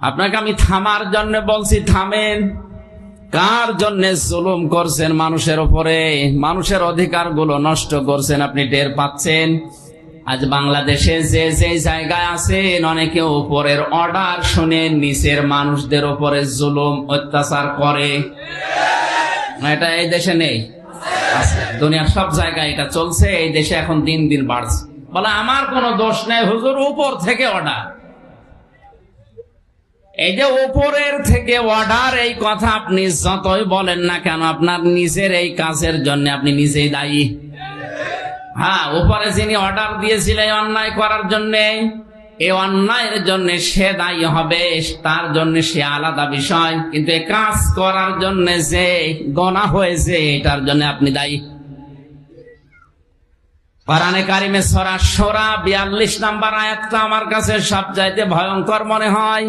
আপনাকে আমি থামার জন্য বলছি, থামেন। কার জন্য জুলুম করছেন মানুষের উপরে? মানুষের অধিকারগুলো নষ্ট করছেন, আপনি টের পাচ্ছেন? আজ বাংলাদেশে যে যে জায়গায় আছেন, অনেকে উপরের অর্ডার শুনে নিচের মানুষদের উপরে জুলুম, অত্যাচার করে। এটা এই দেশে নেই। দুনিয়ার সব জায়গায় এটা চলছে, এই দেশে এখন দিন দিন বাড়ছে। বলে, আমার কোনো দোষ নেই, হুজুর, উপর থেকে অর্ডার এই যে উপরের থেকে অর্ডার এই কথা আপনি যতই বলেন না কেন, আপনার নিজের এই কাজের জন্য আপনি নিজেই দায়ী। হ্যাঁ উপরে যিনি অর্ডার দিয়েছিলেন অন্যায় করার জন্য, এই অন্যায়ের জন্য সে দায়ী হবে, তার জন্য সে আলাদা বিষয়। কিন্তু এই কাজ করার জন্য যে গনা হয়েছে, এটার জন্য আপনি দায়ী। কোরআনে কারিমে সরা সরা বিয়াল্লিশ নাম্বার আয়াতটা আমার কাছে সবচাইতে ভয়ঙ্কর মনে হয়।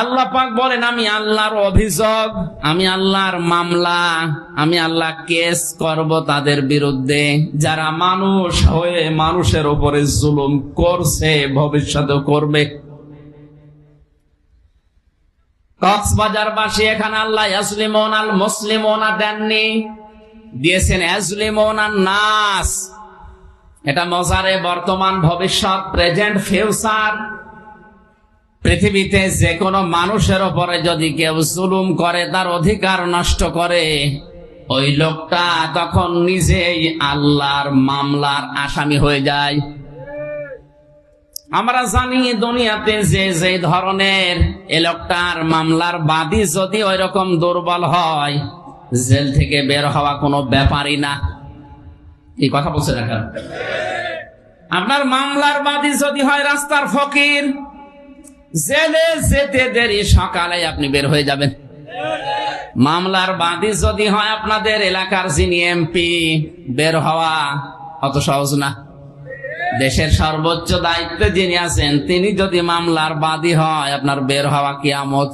আল্লাহ পাক বলেন, আমি আল্লাহর অভিযোগ, আমি আল্লাহর মামলা, আমি আল্লাহ কেস করব তাদের বিরুদ্ধে। যারা মানুষ হয়ে মানুষের উপরে জুলুম করছে ভবিষ্যতে করবে। কক্সবাজার বাসী এখানে আল্লাহ আসলিমন আল মুসলিমনা দেননি। দিয়েছেন অ্যাজলিমন আর নাস এটা মজারে বর্তমান ভবিষ্যৎ, প্রেজেন্ট, ফিউচার। পৃথিবীতে যে কোনো মানুষের ওপরে যদি কেউ জুলুম করে, তার অধিকার নষ্ট করে, ওই লোকটা তখন নিজেই আল্লাহর মামলার আসামি হয়ে যায়। আমরা জানি দুনিয়াতে যে যে ধরনের এ লোকটার মামলার বাদী যদি ওই রকম দুর্বল হয়, জেল থেকে বের হওয়া কোনো ব্যাপারই না। এই কথা বলছে কেন? আপনার মামলার বাদী যদি হয় রাস্তার ফকির জেলে যেতে দেরি, সকালে আপনি বের হয়ে যাবেন। মামলার বাদী যদি হয় আপনাদের এলাকার যিনি এমপি, বের হওয়া অত সহজ না। দেশের সর্বোচ্চ দায়িত্বে যিনি আছেন, তিনি যদি মামলার বাদী হয়, আপনার বের হওয়া কিয়ামত।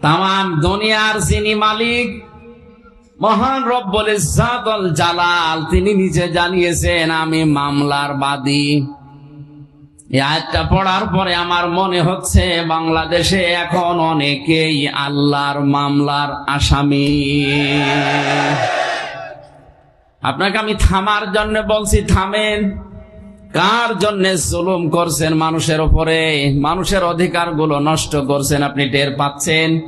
তাম দুনিয়ার যিনি মালিক, মহান রব্বুল ইজ্জাতুল জালাল, তিনি নিজে জানিয়েছেন, আমি মামলার বাদী এই আয়াতটা পড়ার পরে আমার মনে হচ্ছে বাংলাদেশে এখন অনেকেই আল্লাহর মামলার আসামি। আপনাকে আমি থামার জন্য বলছি, থামেন। কার জন্য জুলুম করছেন মানুষের ওপরে? মানুষের অধিকারগুলো নষ্ট করছেন আপনি টের পাচ্ছেন?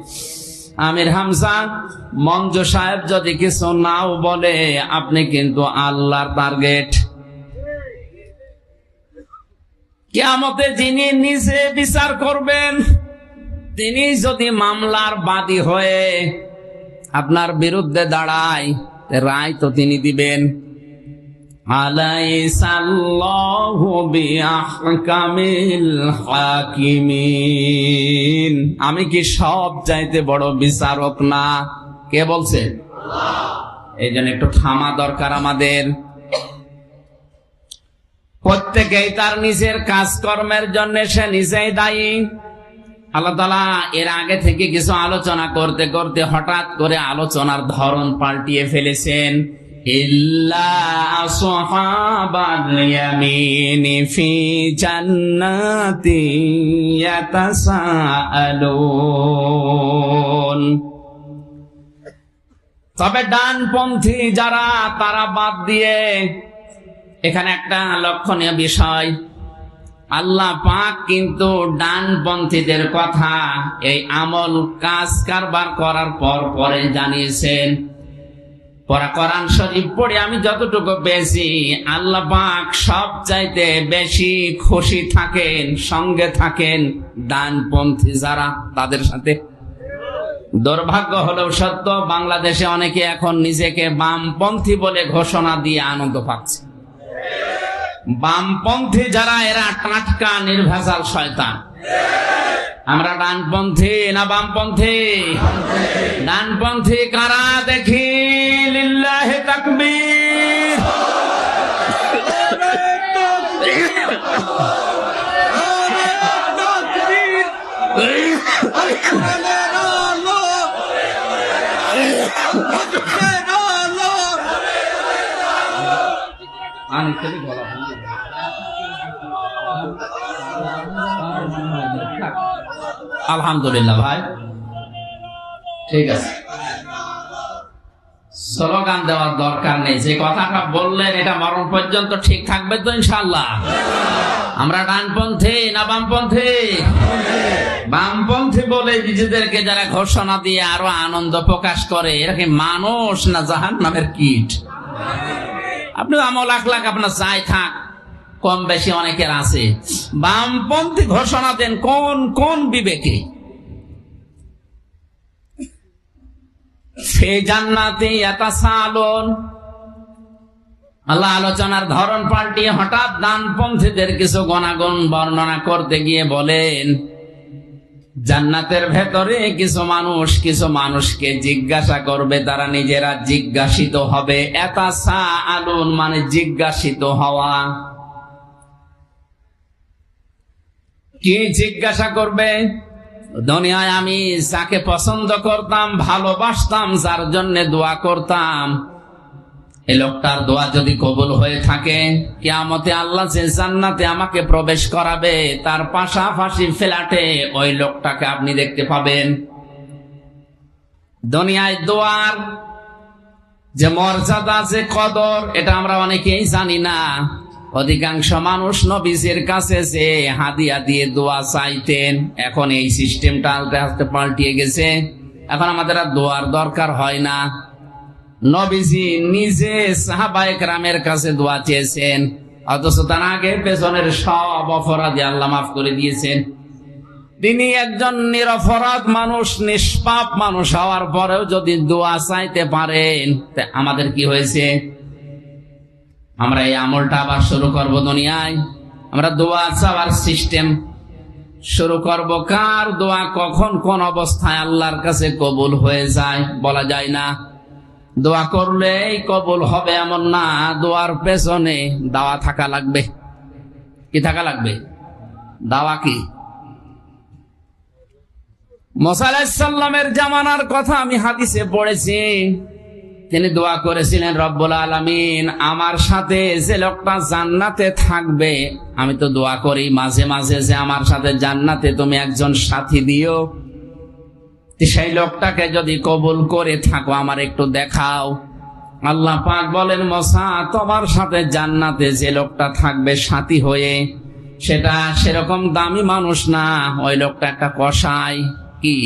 আমির হামজা, মঞ্জু সাহেব যদি কিছু নাও বলে, আপনি কিন্তু আল্লাহর টার্গেট। কেয়ামতে যিনি নিজে বিচার করবেন। তিনি যদি মামলার বাদী হয়ে আপনার বিরুদ্ধে দাঁড়ায় রায় তো তিনি দিবেন। আমি কি সব চাইতে বড় বিচারক না? কে বলছে? এই জন্য একটু থামা দরকার আমাদের। প্রত্যেকেই তার নিজের কাজকর্মের জন্য সে নিজেই দায়ী। আল্লাহ তালা এর আগে থেকে কিছু আলোচনা করতে করতে হঠাৎ করে আলোচনার ধরন পাল্টিয়ে ফেলেছেন। তবে ডানপন্থী যারা, তারা বাদ দিয়ে এখানে একটা লক্ষণীয় বিষয়। আল্লাহ পাক কিন্তু ডানপন্থীদের কথা এই আমল কাজ কারবার করার পর পরে জানিয়েছেন। পরা শরীফ পড়ে আমি যতটুকু বেশি আল্লাহ পাক সব চাইতে বেশি খুশি থাকেন, সঙ্গে থাকেন ডানপন্থী যারা, তাদের সাথে। দুর্ভাগ্য হলেও সত্য, বাংলাদেশে অনেকে এখন নিজেকে বামপন্থী বলে ঘোষণা দিয়ে আনন্দ পাচ্ছে। বামপন্থী যারা এরা টাটকা নির্ভেজাল শয়তান। আমরা ডানপন্থী না বামপন্থী? ডানপন্থী কারা দেখি? তাকবীর। আলহামদুলিল্লাহ ভাই। ঠিক আছে। স্লোগান দেওয়ার দরকার নেই। যে কথাটা বললেন, এটা মরণ পর্যন্ত ঠিক থাকবে তো ইনশাল্লাহ আমরা ডানপন্থী না বামপন্থী? বামপন্থী বলে নিজেদেরকে যারা ঘোষণা দিয়ে আরও আনন্দ প্রকাশ করে, এরা কি মানুষ না জাহান নামের কীট? আপনি আমল লাখ লাখ আপনার চাই থাক কম বেশি অনেকের আছে। বামপন্থী ঘোষণা দেন কোন কোন বিবেকে? সে জান্নাতে ইয়াতাসালুন আল্লাহ আলোচনার ধরন পাল্টিয়ে হঠাৎ ডানপন্থীদের কিছু গণাগণ বর্ণনা করতে গিয়ে বলেন, জান্নাতের ভেতরে কিছু মানুষ, কিছু মানুষকে জিজ্ঞাসা করবে, তারা নিজেরা জিজ্ঞাসিত হবে। এতা সা আলুন মানে জিজ্ঞাসিত হওয়া। কি জিজ্ঞাসা করবে? দুনিয়ায় আমি যাকে পছন্দ করতাম, ভালোবাসতাম, যার জন্য দোয়া করতাম। এই লোকটার দোয়া যদি কবুল হয়ে থাকে, কেয়ামতে আল্লাহ যে জান্নাতে আমাকে প্রবেশ করাবে, তার পাশাপাশি ফ্ল্যাটে ওই লোকটাকে আপনি দেখতে পাবেন। দুনিয়ায় দোয়ার যে মর্যাদা, যে কদর, এটা আমরা অনেকেই জানি না। অধিকাংশ মানুষ নবীজের কাছে যে হাদিয়া দিয়ে দোয়া চাইতেন, এখন এই সিস্টেমটা আলতে আলতে পাল্টিয়ে গেছে। এখন আমাদের আর দোয়ার দরকার হয় না। নবীজি নিজে সাহাবায়ক রামের কাছে দোয়া চেয়েছেন, অথচ তার আগে পেছনের সব অপরাধী আল্লাহ মাফ করে দিয়েছেন। তিনি একজন নিরপরাধ মানুষ, নিষ্পাপ মানুষ হওয়ার পরেও যদি দোয়া চাইতে পারেন আমাদের কি হয়েছে? আমরা এই আমলটা আবার শুরু করব দুনিয়ায়। আমরা দোয়া চাওয়ার সিস্টেম শুরু করব। কার দোয়া কখন কোন অবস্থায় আল্লাহর কাছে কবুল হয়ে যায় বলা যায় না। দোয়া করলেই কবুল হবে এমন না, দোয়ার পেছনে দাওয়া থাকা লাগবে। কি থাকা লাগবে? দাওয়া কি? মোসাল্লামের জামানার কথা আমি হাদিসে পড়েছি। তিনি দোয়া করেছিলেন, রব্বুল আলমিন, আমার সাথে যে লোকটা জান্নাতে থাকবে, আমি তো দোয়া করি মাঝে মাঝে যে আমার সাথে জান্নাতে তুমি একজন সাথী দিও। সেই লোকটাকে যদি কবুল করে থাকো, আমার একটু দেখাও। আল্লাহ পাক বলেন মশা তোমার সাথে জান্নাতে যে লোকটা থাকবে সাথী হয়ে, সেটা সেরকম দামি মানুষ না, ওই লোকটা একটা কষাই কি?